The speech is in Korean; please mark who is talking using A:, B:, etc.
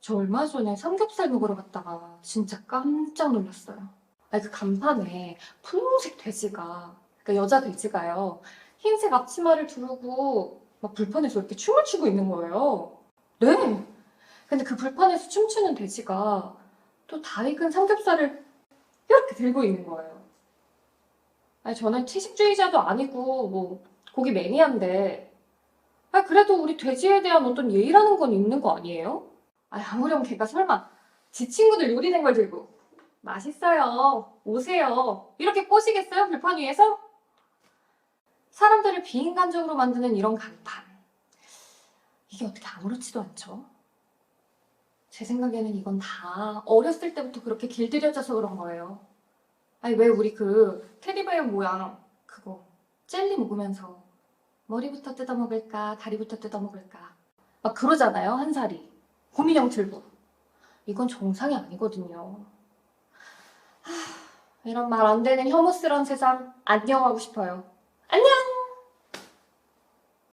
A: 저 얼마 전에 삼겹살 먹으러 갔다가 진짜 깜짝 놀랐어요. 아니, 그 간판에 분홍색 돼지가, 그러니까 여자 돼지가요. 흰색 앞치마를 두르고 막 불판에서 이렇게 춤을 추고 있는 거예요. 네. 근데 그 불판에서 춤추는 돼지가 또 다 익은 삼겹살을 이렇게 들고 있는 거예요. 아니, 저는 채식주의자도 아니고, 뭐, 고기 매니아인데, 아, 그래도 우리 돼지에 대한 어떤 예의라는 건 있는 거 아니에요? 아, 아무렴 걔가 설마 지 친구들 요리된 걸 들고 맛있어요. 오세요. 이렇게 꼬시겠어요? 불판 위에서? 사람들을 비인간적으로 만드는 이런 간판. 이게 어떻게 아무렇지도 않죠? 제 생각에는 이건 다 어렸을 때부터 그렇게 길들여져서 그런 거예요. 아니, 왜 우리 그 테디베어 모양 그거 젤리 먹으면서 머리부터 뜯어먹을까, 다리부터 뜯어먹을까. 막 그러잖아요, 한 살이. 들고. 이건 정상이 아니거든요. 하, 이런 말 안 되는 혐오스러운 세상 안녕하고 싶어요. 안녕!